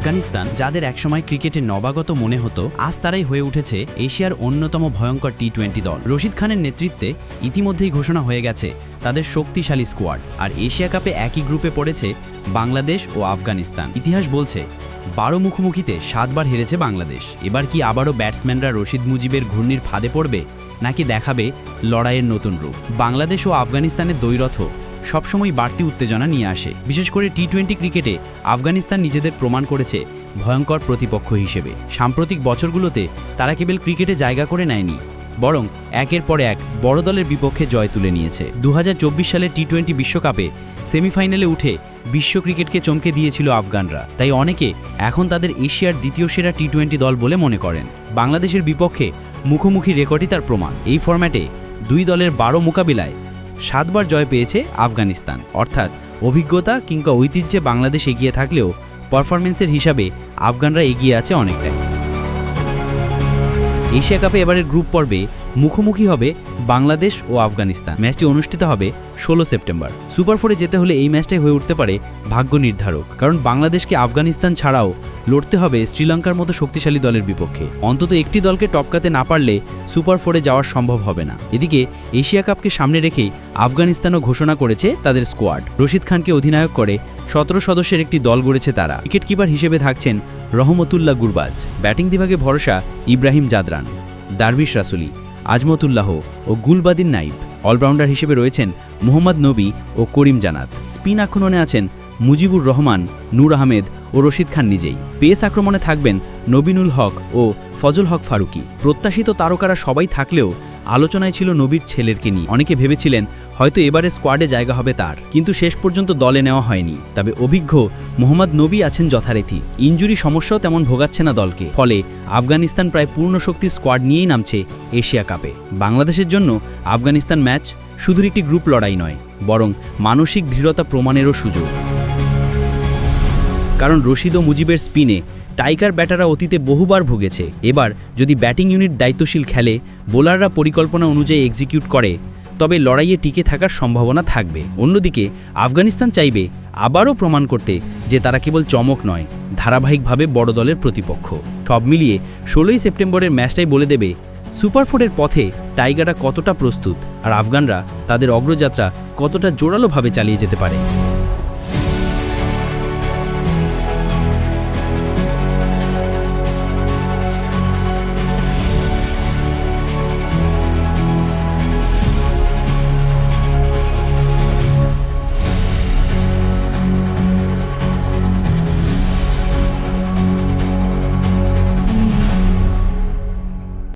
আফগানিস্তান, যাদের একসময় ক্রিকেটে নবাগত মনে হতো, আজ তারাই হয়ে উঠেছে এশিয়ার অন্যতম ভয়ঙ্কর টি টোয়েন্টি দল। রশিদ খানের নেতৃত্বে ইতিমধ্যেই ঘোষণা হয়ে গেছে তাদের শক্তিশালী স্কোয়াড আর এশিয়া কাপে একই গ্রুপে পড়েছে বাংলাদেশ ও আফগানিস্তান। ইতিহাস বলছে, বারো মুখোমুখিতে সাতবার হেরেছে বাংলাদেশ। এবার কি আবারও ব্যাটসম্যানরা রশিদ মুজিবের ঘূর্ণির ফাঁদে পড়বে, নাকি দেখাবে লড়াইয়ের নতুন রূপ? বাংলাদেশ ও আফগানিস্তানের দ্বৈরথ সবসময় বাড়তি উত্তেজনা নিয়ে আসে। বিশেষ করে টি টোয়েন্টি ক্রিকেটে আফগানিস্তান নিজেদের প্রমাণ করেছে ভয়ঙ্কর প্রতিপক্ষ হিসেবে। সাম্প্রতিক বছরগুলোতে তারা কেবল ক্রিকেটে জায়গা করে নেয়নি, বরং একের পর এক বড় দলের বিপক্ষে জয় তুলে নিয়েছে। দু সালের টি টোয়েন্টি বিশ্বকাপে সেমিফাইনালে উঠে বিশ্ব ক্রিকেটকে চমকে দিয়েছিল আফগানরা। তাই অনেকে এখন তাদের এশিয়ার দ্বিতীয় সেরা টি টোয়েন্টি দল বলে মনে করেন। বাংলাদেশের বিপক্ষে মুখোমুখি রেকর্ডই তার প্রমাণ। এই ফরম্যাটে দুই দলের বারো মোকাবিলায় সাতবার জয় পেয়েছে আফগানিস্তান। অর্থাৎ অভিজ্ঞতা কিংবা ঐতিহ্যে বাংলাদেশ এগিয়ে থাকলেও পারফরমেন্সের হিসাবে আফগানরা এগিয়ে আছে অনেকটাই। এশিয়া কাপে এবারের গ্রুপ পর্বে মুখোমুখি হবে বাংলাদেশ ও আফগানিস্তান। ম্যাচটি অনুষ্ঠিত হবে ষোলো সেপ্টেম্বর। সুপার ফোরে যেতে হলে এই ম্যাচটাই হয়ে উঠতে পারে ভাগ্য নির্ধারক। কারণ বাংলাদেশকে আফগানিস্তান ছাড়াও লড়তে হবে শ্রীলঙ্কার মতো শক্তিশালী দলের বিপক্ষে। অন্তত একটি দলকে টপকাতে না পারলে সুপার ফোরে যাওয়া সম্ভব হবে না। এদিকে এশিয়া কাপকে সামনে রেখেই আফগানিস্তানও ঘোষণা করেছে তাদের স্কোয়াড। রশিদ খানকে অধিনায়ক করে সতেরো সদস্যের একটি দল গড়েছে তারা। উইকেট কিপার হিসেবে থাকছেন রহমতুল্লাহ গুরবাজ। ব্যাটিং বিভাগে ভরসা ইব্রাহিম জাদরান। দারবিশ রাসুলি। আজমতুল্লাহ ও গুলবাদিন নাইব। অলরাউন্ডার হিসেবে রয়েছেন মোহাম্মদ নবী ও করিম জানাত। স্পিন আক্রমণে আছেন মুজিবুর রহমান, নূর আহমেদ ও রশিদ খান নিজেই। পেস আক্রমণে থাকবেন নবীনুল হক ও ফজল হক ফারুকি। প্রত্যাশিত তারকারা সবাই থাকলেও আলোচনায় ছিল নবীর ছেলেরকে নিয়ে অনেকে ভেবেছিলেন হয়তো এবারে স্কোয়াডে জায়গা হবে তার। কিন্তু শেষ পর্যন্ত দলে নেওয়া হয়নি। তবে অভিজ্ঞ মোহাম্মদ নবী আছেন যথারীতি। ইঞ্জুরি সমস্যাও তেমন ভোগাচ্ছে না দলকে। ফলে আফগানিস্তান প্রায় পূর্ণ শক্তির স্কোয়াড নিয়েই নামছে এশিয়া কাপে। বাংলাদেশের জন্য আফগানিস্তান ম্যাচ শুধু একটি গ্রুপ লড়াই নয়, বরং মানসিক দৃঢ়তা প্রমাণেরও সুযোগ। কারণ রশিদ ও মুজিবের স্পিনে টাইগার ব্যাটাররা অতীতে বহুবার ভুগেছে। এবার যদি ব্যাটিং ইউনিট দায়িত্বশীল খেলে, বোলাররা পরিকল্পনা অনুযায়ী এক্সিকিউট করে তবে লড়াইয়ে টিকে থাকার সম্ভাবনা থাকবে। অন্যদিকে, আফগানিস্তান চাইবে আবারও প্রমাণ করতে যে তারা কেবল চমক নয়, ধারাবাহিকভাবে বড় দলের প্রতিপক্ষ। সব মিলিয়ে, ষোলোই সেপ্টেম্বরের ম্যাচটাই বলে দেবে সুপার ফোরের পথে টাইগাররা কতটা প্রস্তুত আর আফগানরা তাদের অগ্রযাত্রা কতটা জোরালোভাবে চালিয়ে যেতে পারে।